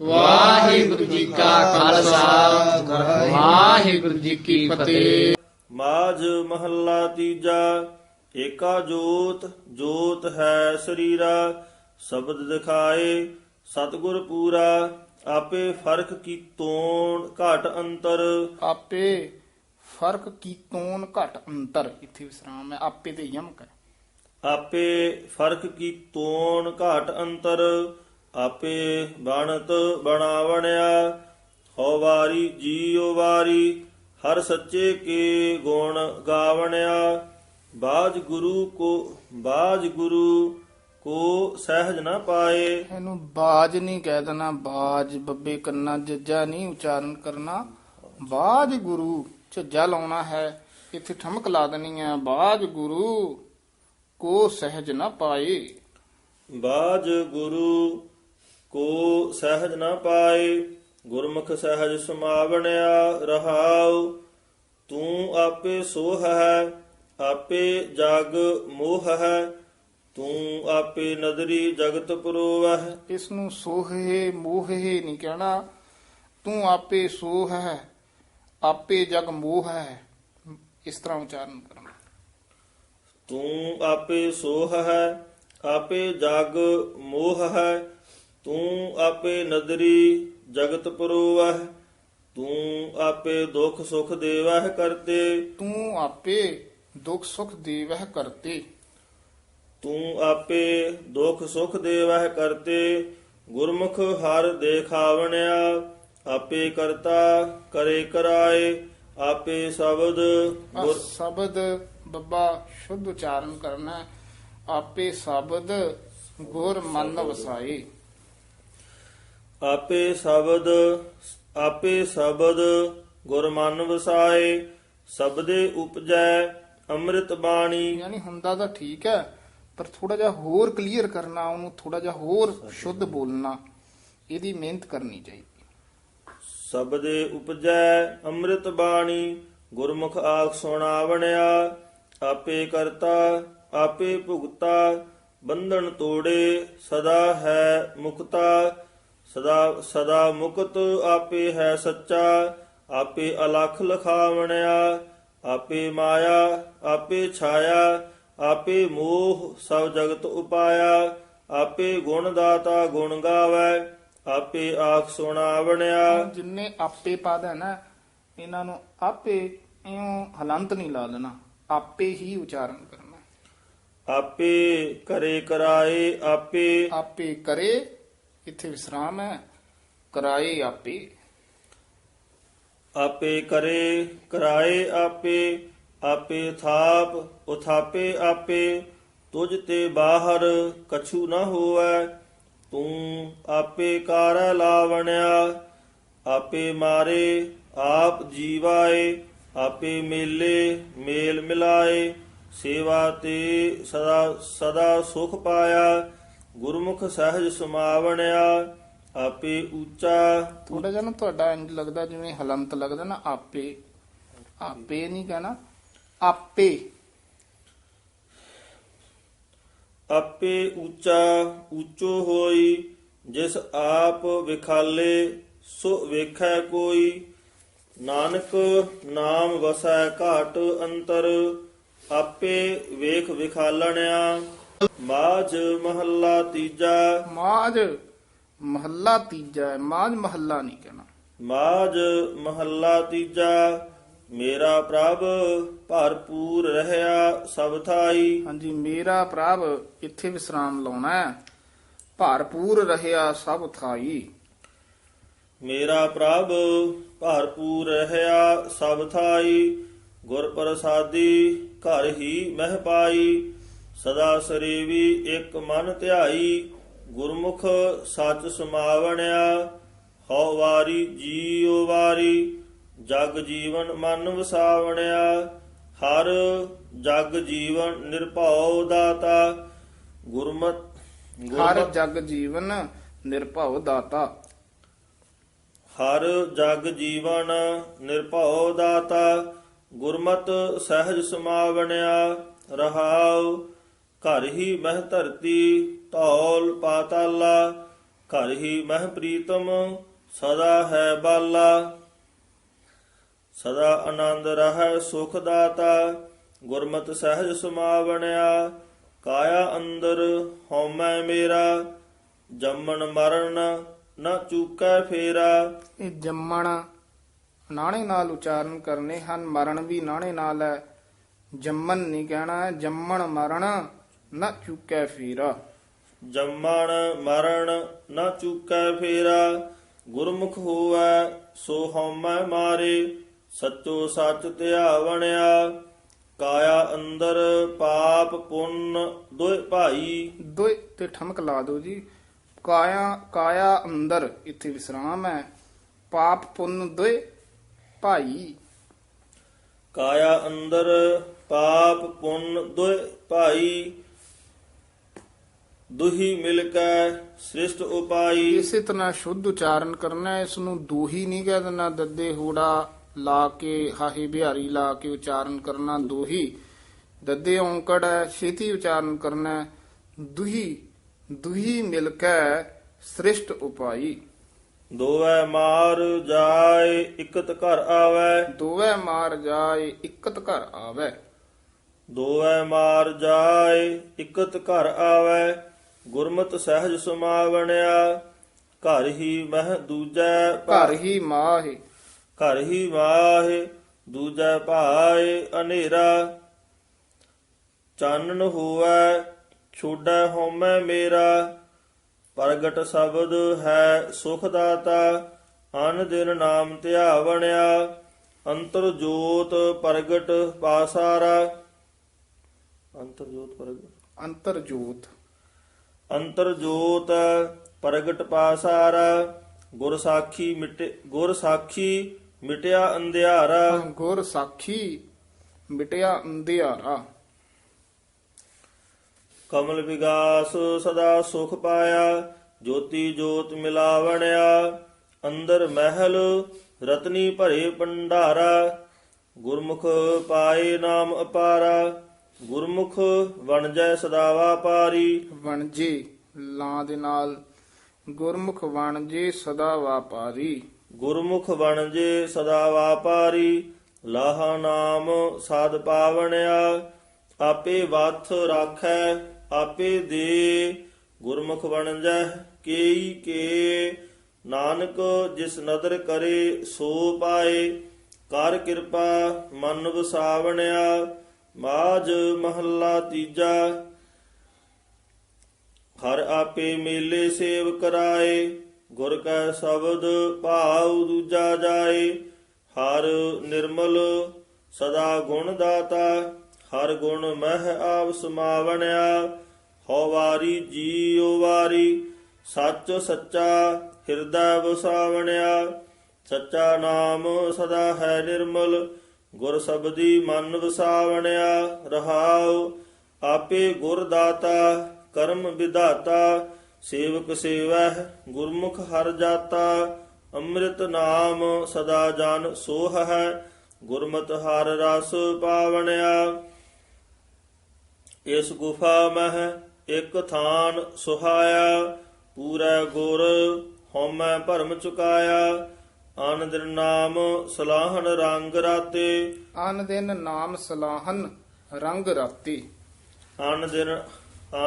ਵਾਹਿਗੁਰੂ ਜੀ ਕਾ ਖਾਲਸਾ। ਵਾਹਿਗੁਰੂ ਜੀ ਕੀ ਫਤਿਹ। ਮਾਝ ਮਹੱਲਾ ਤੀਜਾ ਏਕਾ ਜੋਤ ਜੋਤ ਹੈ ਸਰੀਰਾ। ਸ਼ਬਦ ਦਿਖਾਏ ਸਤਿਗੁਰ ਪੂਰਾ ਆਪੇ ਫ਼ਰਕ ਕੀ ਤੋਣ ਘਟ ਅੰਤਰ। ਆਪੇ ਫ਼ਰਕ ਕੀ ਤੋਨ ਘਟ ਅੰਤਰ। ਇੱਥੇ ਵਿਸਰਾਮ ਹੈ ਆਪੇ ਤੇ ਯਮਕ ਹੈ। ਆਪੇ ਫ਼ਰਕ ਕੀ ਤੋਣ ਘਟ ਅੰਤਰ। ਆਪੇ ਬਣਤ ਬਣਾਵਣਿਆ ਹਉ ਵਾਰੀ ਜੀਉ ਵਾਰੀ ਹਰ ਸੱਚੇ ਕੇ ਗੁਣ ਗਾਵਣਿਆ। ਬਾਜ ਗੁਰੂ ਕੋ ਬਾਜ ਗੁਰੂ ਕੋ ਸਹਿਜ ਨਾ ਪਾਏ। ਇਹਨੂੰ ਬਾਜ ਨਹੀਂ ਕਹਿ ਦੇਣਾ ਬਾਜ ਬੱਬੇ ਕੰਨਾ ਜੱਜਾ ਨਹੀਂ ਉਚਾਰਨ ਕਰਨਾ। ਬਾਜ ਗੁਰੂ ਝੱਜਾ ਲਾਉਣਾ ਹੈ ਇੱਥੇ ਠਮਕ ਲਾ ਦੇਣੀ ਹੈ ਬਾਜ ਗੁਰੂ ਕੋ ਸਹਿਜ ਨਾ ਪਾਏ। ਬਾਜ ਗੁਰੂ ਕੋ ਸਹਿਜ ਨਾ ਪਾਏ ਗੁਰਮੁਖ ਸਹਿਜ ਸਮਾਵਣਿਆ ਰਹਾਉ। ਤੂੰ ਆਪੇ ਸੋਹ ਹੈ ਆਪੇ ਜਗ ਮੋਹ ਹੈ ਤੂੰ ਆਪੇ ਨਦਰੀ ਜਗਤ ਪਰੋਵਹਿ। ਇਸ ਨੂੰ ਸੋਹੇ ਮੋਹੇ ਨਹੀਂ ਕਹਿਣਾ। ਤੂੰ ਆਪੇ ਸੋਹ ਹੈ ਆਪੇ ਜਗ ਮੋਹ ਹੈ ਇਸ ਤਰ੍ਹਾਂ ਉਚਾਰਨ ਕਰਨਾ। ਤੂੰ ਆਪੇ ਸੋਹ ਹੈ ਆਪੇ ਜਗ ਮੋਹ ਹੈ ਤੂੰ ਆਪੇ ਨਦਰੀ ਜਗਤ ਪਰੋਵਹਿ ਤੂੰ ਆਪੇ ਦੁਖ ਸੁਖ ਦੇਵਹਿ ਕਰਤੇ ਤੂੰ ਆਪੇ ਦੁੱਖ ਸੁਖ ਦੇਵਹਿ ਕਰਤੇ ਤੂੰ ਆਪੇ ਦੁਖ ਸੁਖ ਦੇਵਹਿ ਕਰਤੇ ਗੁਰਮੁਖ ਹਰ ਦੇਖਾਵਣਿਆ ਆਪੇ ਕਰਤਾ ਕਰੇ ਕਰਾਏ ਆਪੇ ਸ਼ਬਦ ਗੁਰ ਸ਼ਬਦ ਬੱਬਾ ਸ਼ੁੱਧ ਉਚਾਰਨ ਕਰਨਾ। ਆਪੇ ਸ਼ਬਦ ਗੁਰ ਮਨ ਵਸਾਏ ਆਪੇ ਸ਼ਬਦ ਆਪੇ ਸ਼ਬਦ ਗੁਰ ਮਨ ਵਸਾਏ ਸਬਦੇ ਉਪਜੈ ਅੰਮ੍ਰਿਤ ਬਾਣੀ। ਯਾਨੀ ਹੁੰਦਾ ਤਾਂ ਠੀਕ ਹੈ ਪਰ ਥੋੜਾ ਜਿਹਾ ਹੋਰ ਕਲੀਅਰ ਕਰਨਾ ਉਹਨੂੰ ਥੋੜਾ ਜਿਹਾ ਹੋਰ ਸ਼ੁੱਧ ਬੋਲਣਾ ਇਹਦੀ ਮਿਹਨਤ ਕਰਨੀ ਚਾਹੀਦੀ। ਸਬਦੇ ਉਪਜੈ ਅੰਮ੍ਰਿਤ ਬਾਣੀ ਗੁਰਮੁਖ ਆਖ ਸੁਣਾਵਣਿਆ ਆਪੇ ਕਰਤਾ ਆਪੇ ਭੁਗਤਾ ਬੰਧਨ ਤੋੜੇ ਸਦਾ ਹੈ ਮੁਕਤਾ। ਸਦਾ ਸਦਾ ਮੁਕਤ ਆਪੇ ਹੈ ਸੱਚਾ ਆਪੇ ਅਲਖ ਲਖਾਵਣਿਆ ਆਪੇ ਮਾਇਆ ਆਪੇ ਛਾਇਆ ਆਪੇ ਮੋਹ ਸਭ ਜਗਤ ਉਪਾਇਆ ਆਪੇ ਗੁਣ ਦਾਤਾ ਗੁਣ ਗਾਵੈ ਆਪੇ ਆਖ ਸੁਣਾਵਣਿਆ। ਜਿੰਨੇ ਆਪੇ ਪਦ ਹੈ ਨਾ ਇਹਨਾਂ ਨੂੰ ਆਪੇ ਇਉਂ ਹਲੰਤ ਨਹੀਂ ਲਾ ਦੇਣਾ ਆਪੇ ਹੀ ਉਚਾਰਨ ਕਰਨਾ। ਆਪੇ ਕਰੇ ਕਰਾਏ ਆਪੇ ਆਪੇ ਕਰੇ ਇੱਥੇ ਵਿਸਰਾਮ ਹੈ, ਕਰਾਏ ਆਪੇ। ਆਪੇ ਕਰੇ, ਕਰਾਏ ਆਪੇ ਆਪੇ ਥਾਪ, ਉਥਾਪੇ ਆਪੇ, ਤੁਝ ਤੇ ਬਾਹਰ ਕਛੂ ਨਾ ਹੋਵੈ। ਤੂੰ ਆਪੇ ਕਰ ਲਾਵਣਿਆ, ਆਪੇ ਮਾਰੇ, ਆਪ ਜੀਵਾਏ, ਆਪੇ ਮੇਲੇ, ਮੇਲ ਮਿਲਾਏ, ਸੇਵਾ ਤੇ ਸਦਾ ਸਦਾ ਸੁਖ ਪਾਇਆ। ਗੁਰਮੁਖ ਸਹਿਜ ਸਮਾਵਣਿਆ ਆਪੇ ਉੱਚਾ ਥੋੜਾ ਜਿਹਾ ਨਾ ਤੁਹਾਡਾ ਇੰਜ ਲੱਗਦਾ ਜਿਵੇਂ ਹਲੰਤ ਲੱਗਦਾ ਨਾ ਆਪੇ। ਆਪੇ ਨਹੀਂ ਕਹਿਣਾ ਆਪੇ। ਆਪੇ ਉੱਚਾ ਉੱਚੋ ਹੋਈ ਜਿਸ ਆਪ ਵਿਖਾਲੇ ਸੋ ਵੇਖੈ ਕੋਈ। ਨਾਨਕ ਨਾਮ ਵਸੈ ਘਾਟ ਅੰਤਰ ਆਪੇ ਵੇਖ ਵਿਖਾਲਣਿਆ। ਮਾਝ ਮਹੱਲਾ ਤੀਜਾ। ਮਾਜ ਮਹੱਲਾ ਤੀਜਾ ਹੈ। ਮਾਜ ਮਹੱਲਾ ਨਹੀਂ ਕਹਿਣਾ। ਮਾਝ ਮਹੱਲਾ ਤੀਜਾ। ਮੇਰਾ ਪ੍ਰਭ ਭਰਪੂਰ ਰਹਿਆ ਸਭ ਥਾਈ। ਹਾਂਜੀ ਮੇਰਾ ਪ੍ਰਭ ਇੱਥੇ ਵਿਸਰਾਮ ਲਾਉਣਾ ਹੈ। ਭਰਪੂਰ ਰਹਿਆ ਸਭ ਥਾਈ। ਮੇਰਾ ਪ੍ਰਭ ਭਰਪੂਰ ਰਹਿਆ ਸਭ ਥਾਈ। ਗੁਰ ਪ੍ਰਸਾਦੀ ਘਰ ਹੀ ਮਹਿ ਪਾਈ। ਸਦਾ ਸਰੇਵੀ ਇੱਕ ਮਨ ਧਿਆਈ ਗੁਰਮੁਖ ਸੱਚ ਸਮਾਵਣਿਆ ਹਉ ਵਾਰੀ ਜੀਉ ਵਾਰੀ ਜਗ ਜੀਵਨ ਮਨ ਵਸਾਵਣਿਆ ਹਰ ਜਗ ਜੀਵਨ ਨਿਰਭਉ ਦਾਤਾ ਗੁਰਮਤ ਹਰ ਜਗ ਜੀਵਨ ਨਿਰਭਉ ਦਾਤਾ। ਹਰ ਜਗ ਜੀਵਨ ਨਿਰਭਉ ਦਾਤਾ ਗੁਰਮਤ ਸਹਿਜ ਸਮਾਵਣਿਆ ਰਹਾਉ ਘਰ ਹੀ ਮਹਿ ਧਰਤੀ ਧੌਲ ਪਾਤਾਲਾ, ਘਰ ਹੀ ਮਹਿ ਪ੍ਰੀਤਮ ਸਦਾ ਹੈ ਬਾਲਾ। ਸਦਾ ਆਨੰਦ ਰਹਿ ਸੁਖ ਦਾਤਾ, ਗੁਰਮਤਿ ਸਹਿਜ ਸਮਾਵਣਿਆ, ਕਾਇਆ ਅੰਦਰ ਹਉਮੈ ਮੇਰਾ, ਜੰਮਣ ਮਰਨ ਨਾ ਚੂਕੈ ਫੇਰਾ। ਇਹ ਜੰਮਣ ਨਾਣੇ ਨਾਲ ਉਚਾਰਨ ਕਰਨੇ ਹਨ, ਮਰਨ ਵੀ ਨਾਣੇ ਨਾਲ ਹੈ। ਜੰਮਣ ਨਹੀਂ ਕਹਿਣਾ ਹੈ ਜੰਮਣ ਮਰਨ ਨਾ ਚੁੱਕੈ ਫੀਰਾ। ਜੰਮਣ ਮਰਨ ਨ ਚੂਕੈ ਫੇਰਾ। ਗੁਰਮੁਖ ਹੋਵੈ ਸੋ ਹਉਮੈ ਮਾਰੇ। ਸੱਚੋ ਸੱਚ ਧਿਆਵਣਿਆ। ਕਾਇਆ ਅੰਦਰ ਪਾਪ ਪੁੰਨ ਦੋਇ ਭਾਈ। ਦੋਏ ਤੇ ਠਮਕ ਲਾ ਦਿਓ ਜੀ। ਕਾਇਆ ਕਾਇਆ ਅੰਦਰ ਇੱਥੇ ਵਿਸਰਾਮ ਹੈ। ਪਾਪ ਪੁੰਨ ਦੋਏ ਭਾਈ। ਕਾਇਆ ਅੰਦਰ ਪਾਪ ਪੁੰਨ ਦੋਇ ਭਾਈ। ਦੁਹੀ ਮਿਲ ਕੇ ਸ੍ਰਿਸ਼ਟ ਉਪਾਈ। ਇਸੇ ਤਰ੍ਹਾਂ ਸ਼ੁੱਧ ਉਚਾਰਨ ਕਰਨਾ ਹੈ, ਇਸ ਨੂੰ ਦੋਹੀ ਨਹੀਂ ਕਹਿ ਦੇਣਾ ਦੱਦੇ ਹੋੜਾ ਲਾ ਕੇ ਹਾਹੇ ਬਿਹਾਰੀ ਲਾ ਕੇ ਉਚਾਰਨ ਕਰਨਾ ਦੋਹੀ। ਦੱਦੇ ਔਂਕੜ ਹੈ ਛੇਤੀ ਉਚਾਰਨ ਕਰਨਾ ਹੈ, ਦੁਹੀ ਦੁਹੀ ਮਿਲ ਕੇ ਸ੍ਰਿਸ਼ਟ ਉਪਾਈ। ਦੋਵੈ ਮਾਰ ਜਾਏ ਇਕਤ ਘਰ ਆਵੈ। ਦੋਵੇਂ ਮਾਰ ਜਾਏ ਇਕਤ ਘਰ ਆਵੇ। ਦੋਵੈ ਮਾਰ ਜਾਏ ਇਕਤ ਘਰ ਆਵੈ। ਗੁਰਮਤਿ ਸਹਿਜ ਸਮਾਵਣਿਆ ਘਰ ਹੀ ਮਹਿ ਦੂਜੈ ਘਰ ਹੀ ਮਾਹਿ। ਘਰ ਹੀ ਵਾਹੇ ਦੂਜੈ ਭਾਏ ਹਨੇਰਾ ਚਾਨਣ ਹੋਵੈ ਛੋੜੈ ਹਉਮੈ ਮੇਰਾ। ਪ੍ਰਗਟ ਸ਼ਬਦ ਹੈ ਸੁਖ ਦਾਤਾ ਅਨ ਦਿਨ ਨਾਮ ਧਿਆਵਣਿਆ। ਅੰਤਰ ਜੋਤ ਪ੍ਰਗਟ ਪਾਸਾਰਾ। ਅੰਤਰ ਜੋਤ ਪ੍ਰਗਟ। ਅੰਤਰ ਜੋਤ। ਅੰਤਰ ਜੋਤ ਪ੍ਰਗਟ ਪਾਸਾਰਾ ਗੁਰ ਸਾਖੀ ਮਿਟੇ ਗੁਰ ਸਾਖੀ ਮਿਟਿਆ ਅੰਧਿਆਰਾ। ਗੁਰ ਸਾਖੀ ਮਿਟਿਆ ਅੰਧਿਆਰਾ। ਕਮਲ ਵਿਗਾਸ ਸਦਾ ਸੁਖ ਪਾਇਆ ਜੋਤੀ ਜੋਤ ਮਿਲਾਵਣਿਆ। ਅੰਦਰ ਮਹਿਲ ਰਤਨੀ ਭਰੇ ਭੰਡਾਰਾ ਗੁਰਮੁਖ ਪਾਏ ਨਾਮ ਅਪਾਰਾ। ਗੁਰਮੁਖ ਵਣਜੈ ਸਦਾ ਵਾਪਾਰੀ ਵਣਜੇ ਲਾਂ ਦੇ ਨਾਲ ਗੁਰਮੁਖ ਵਣਜੇ ਸਦਾ ਵਾਪਾਰੀ ਗੁਰਮੁਖ ਵਣਜੇ ਸਦਾ ਵਾਪਾਰੀ ਲਾਹਾ ਨਾਮ ਸਾਧ ਪਾਵਣਿਆ ਆਪੇ ਵਾਥ ਰਾਖੈ ਆਪੇ ਦੇ। ਗੁਰਮੁਖ ਵਣਜੈ ਕੇਈ ਕੇ ਨਾਨਕ ਜਿਸ ਨਦਰ ਕਰੇ ਸੋ ਪਾਏ। ਕਰ ਕਿਰਪਾ ਮਨ ਵਸਾਵਣਿਆ ਮਾਜ ਮਹੱਲਾ ਤੀਜਾ। ਹਰ ਆਪੇ ਮੇਲੇ ਸੇਵ ਕਰਾਏ, ਗੁਰ ਕੈ ਸ਼ਬਦ ਭਾਉ ਦੂਜਾ ਜਾਏ। ਹਰ ਨਿਰਮਲ ਸਦਾ ਗੁਣ ਦਾਤਾ, ਹਰ ਗੁਣ ਮਹਿ ਆਪ ਸਮਾਵਣਿਆ। ਹੋ ਵਾਰੀ ਜੀਉ ਵਾਰੀ, ਸੱਚ ਸੱਚਾ ਹਿਰਦੈ ਵਸਾਵਣਿਆ। ਸੱਚਾ ਨਾਮ ਸਦਾ ਹੈ ਨਿਰਮਲ ਗੁਰ ਸਬਦੀ ਮਨ ਵਸਾਵਣਿਆ ਰਹਾਉ, ਆਪੇ ਗੁਰ ਦਾਤਾ, ਕਰਮ ਵਿਧਾਤਾ, ਸੇਵਕ ਸੇਵਹਿ, ਗੁਰਮੁਖ ਹਰ ਜਾਤਾ, ਅੰਮ੍ਰਿਤ ਨਾਮ ਸਦਾ ਜਨ ਸੋਹ ਹੈ ਗੁਰਮਤ ਹਰ ਰਸ ਪਾਵਣਿਆ। ਇਸ ਗੁਫਾ ਮਹਿ ਇੱਕ ਥਾਨ ਸੁਹਾਇਆ, ਪੂਰਾ ਗੁਰ ਹਉਮੈ ਭਰਮ ਚੁਕਾਇਆ। ਆਨੰਦ ਨਾਮ ਸਲਾਹਨ ਰੰਗ ਰਾਤੇ। ਅਨ ਦਿਨ ਨਾਮ ਸਲਾਹਨ ਰੰਗ ਰਾਤੀ। ਅਨ ਦਿਨ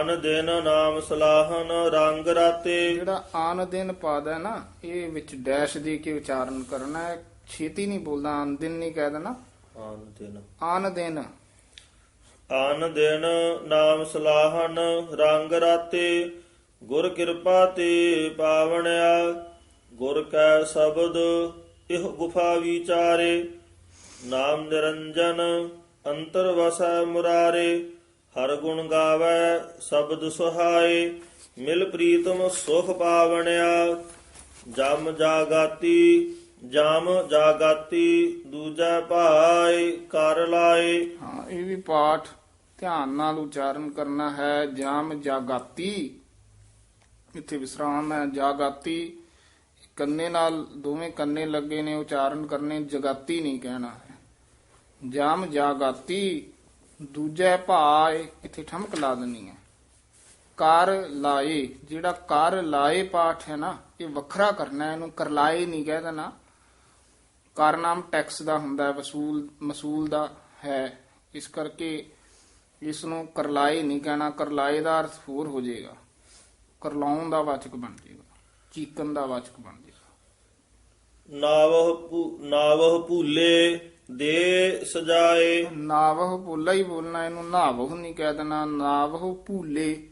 ਅਨ ਦਿਨ ਨਾਮ ਸਲਾਹਨ ਰੰਗ ਰਾਤੇ। ਜਿਹੜਾ ਆਨ ਦਿਨ ਪਾਦ ਨਾ ਇਹ ਵਿੱਚ ਡੈਸ਼ ਦੇ ਕੇ ਉਚਾਰਨ ਕਰਨਾ ਹੈ? ਛੇਤੀ ਨਹੀਂ ਬੋਲਦਾ ਆਨ ਦਿਨ ਨਹੀਂ ਕਹਿ ਦੇਣਾ। ਅਨ ਦਿਨ ਆਨ ਦਿਨ ਅਨ ਦਿਨ ਨਾਮ ਸਲਾਹਨ ਰੰਗ ਰਾਤੇ। ਗੁਰ ਕਿਰਪਾ ਤੇ ਪਾਵਣਿਆ। ਗੁਰ ਕੈ ਸ਼ਬਦ, ਇਹ ਗੁਫਾ ਵਿਚਾਰੇ। ਨਾਮ ਨਿਰੰਜਨ, ਅੰਤਰ ਵਸੈ ਮੁਰਾਰੇ। ਹਰ ਗੁਣ ਗਾਵੈ, ਸ਼ਬਦ ਸੁਹਾਏ। ਮਿਲ ਪ੍ਰੀਤਮ ਸੁਖ ਪਾਵਣਿਆ। ਜਮ ਜਾਗਾਤੀ ਜਮ ਜਾਗਾਤੀ, ਦੂਜਾ ਭਾਈ ਕਰ ਲਾਏ। ਹਾਂ, ਇਹ ਵੀ ਪਾਠ ਧਿਆਨ ਨਾਲ ਉਚਾਰਨ ਕਰਨਾ ਹੈ। ਜਾਮ ਜਾਗਾਤੀ। ਇੱਥੇ ਵਿਸਰਾਮ ਹੈ, ਜਾਗਾਤੀ। ਕੰਨੇ ਨਾਲ ਦੋਵੇਂ ਕੰਨੇ ਲੱਗੇ ਨੇ ਉਚਾਰਨ ਕਰਨੇ ਜਗਾਤੀ ਨਹੀਂ ਕਹਿਣਾ ਹੈ। ਜਾਮ ਜਾਗਾਤੀ ਦੂਜੇ ਭਾਏ ਇੱਥੇ ਠਮਕ ਲਾ ਦੇਣੀ ਹੈ। ਕਰ ਲਾਏ ਜਿਹੜਾ ਕਰ ਲਾਏ ਪਾਠ ਹੈ ਨਾ ਇਹ ਵੱਖਰਾ ਕਰਨਾ ਹੈ, ਇਹਨੂੰ ਕਰਲਾਏ ਨਹੀਂ ਕਹਿ ਦੇਣਾ। ਕਰ ਨਾਮ ਟੈਕਸ ਦਾ ਹੁੰਦਾ ਹੈ ਵਸੂਲ ਮਸੂਲ ਦਾ ਹੈ। ਇਸ ਕਰਕੇ ਇਸ ਨੂੰ ਕਰਲਾਏ ਨਹੀਂ ਕਹਿਣਾ ਕਰਲਾਏ ਦਾ ਅਰਥ ਹੋਰ ਹੋ ਜਾਏਗਾ। ਕਰਲਾਉਣ ਦਾ ਵਾਚਕ ਬਣ ਜਾਏਗਾ। ਚੀਕਨ ਦਾ ਵਾਚਕ ਬਣ ਜਾਏਗਾ ਨਾਵਹ ਭੂ- ਨਾਵਹ ਭੂਲੇ ਦੇ ਸਜਾਏ। ਨਾਵਹ ਭੁੱਲਾ ਹੀ ਬੋਲਣਾ ਇਹਨੂੰ ਨਾਵਹ ਨਹੀਂ ਕਹਿ ਦੇਣਾ। ਨਾਵਹ ਭੂਲੇ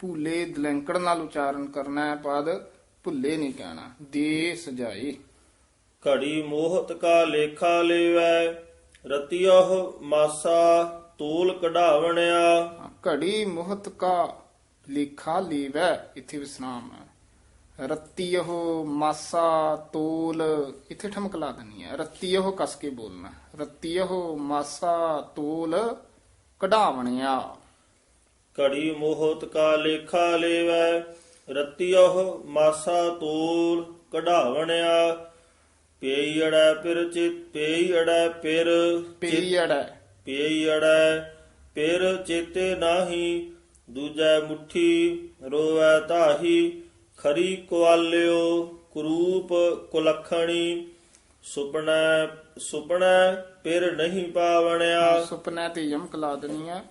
ਭੂਲੇ ਦਲੰਕੜ ਨਾਲ ਉਚਾਰਨ ਕਰਨਾ ਹੈ ਪਦ ਭੁੱਲੇ ਨਹੀਂ ਕਹਿਣਾ। ਦੇ ਸਜਾਏ। ਘੜੀ ਮੋਹਤ ਕਾ ਲੇਖਾ ਲੇਵੈ ਰਤਿਯਹ ਮਾਸਾ ਤੋਲ ਕਢਾਵਣਿਆ। ਘੜੀ ਮੁਹਤ ਕਾ ਲੇਖਾ ਲੀਵੈ ਇੱਥੇ ਵਿਸਰਾਮ ਹੈ। ਰੱਤੀ ਉਹ ਮਾਸਾ ਤੋਲ ਇੱਥੇ ਠਮਕ ਲਾ ਦੇਣੀ ਹੈ ਰੱਤੀ ਉਹ ਕਸ ਕੇ ਬੋਲਣਾ। ਰੱਤੀ ਉਹ ਮਾਸਾ ਤੋਲ ਕਢਾਵਣਿਆ। ਘੜੀ ਮੋਹਤ ਕਾ ਲੇਖਾ ਲੇਵੈ। ਰਤਿਯਹ ਮਾਸਾ ਤੋਲ ਕਢਾਵਣਿਆ। ਪੇਈੜੈ ਪਿਰ ਚਿਤ ਪੇਈੜੈ ਪਿਰ ਹੈ ਪੇਈੜੈ ਪਿਰ ਚੇਤੇ ਨਾਹੀ। ਦੂਜੈ ਮੁਠੀ ਰੋਵੈ ਤਾਹੀ ਖਰੀ ਕੁਆਲਿਓ ਕਰੂਪ ਕੁਲਖਣੀ ਸੁਪਨੈ ਸੁਪਨੈ ਪਿਰ ਨਹੀਂ ਪਾਵਣਿਆ। ਸੁਪਨੇ ਤੇ ਯਮਕ ਲਾ ਦੇਣੀ ਹੈ।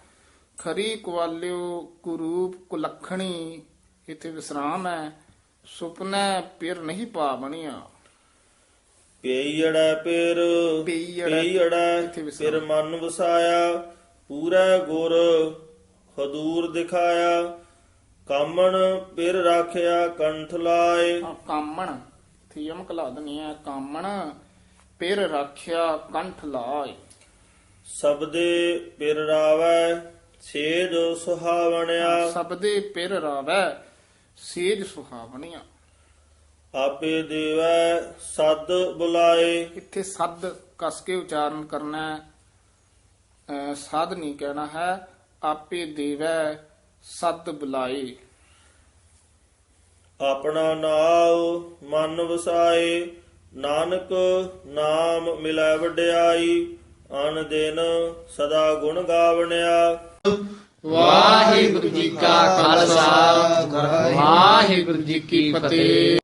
ਖਰੀ ਕੁਆਲਿਓ ਕੁਰੂਪ ਕੁਲਖਣੀ ਇੱਥੇ ਵਿਸਰਾਮ ਹੈ। ਸੁਪਨੇ ਪਿਰ ਨਹੀਂ ਪਾ ਬਣਿਆ ਪੇਈੜੈ ਪਿਰ ਪੇਈੜੈ। ਪਿਰ ਮਨ ਵਸਾਇਆ। ਪੂਰਾ ਗੁਰ ਹਦੂਰ ਦਿਖਾਇਆ। ਕਾਮਣ ਪਿਰ ਰਾਖਿਆ ਕੰਠ ਲਾਏ। ਆ ਕਾਮਣ। ਇੱਥੇ ਯਮਕ ਲਾ ਦੇਣੀ ਹੈ ਕਾਮਣ ਪਿਰ ਰੱਖਿਆ ਕੰਠ ਲਾਏ। ਸਬਦੇ ਪਿਰ ਰਾਵੈ ਛੇਜ ਸੁਹਾਵਣਿਆ। ਸਬਦੇ ਪਿਰ ਰਾਵੈ ਸੇਜ ਸੁਹਾਵਣੀਆਂ। ਆਪੇ ਦੇਵੈ ਸਦ ਬੁਲਾਏ। ਇੱਥੇ ਸੱਦ ਕਸ ਕੇ ਉਚਾਰਨ ਕਰਨਾ ਹੈ। ਅਹ ਸਦ ਨਹੀਂ ਕਹਿਣਾ ਹੈ। ਆਪੇ ਦੇਵੈ ਸੱਦ ਬੁਲਾਏ। ਆਪਣਾ ਨਾਉ ਮਨ ਵਸਾਏ ਨਾਨਕ ਨਾਮ ਮਿਲੈ ਵਡਿਆਈ ਅਨ ਦਿਨ ਸਦਾ ਗੁਣ ਗਾਵਣਿਆ। ਵਾਹਿਗੁਰੂ ਜੀ ਕਾ ਖਾਲਸਾ ਵਾਹਿਗੁਰੂ ਜੀ ਕੀ ਫਤਿਹ।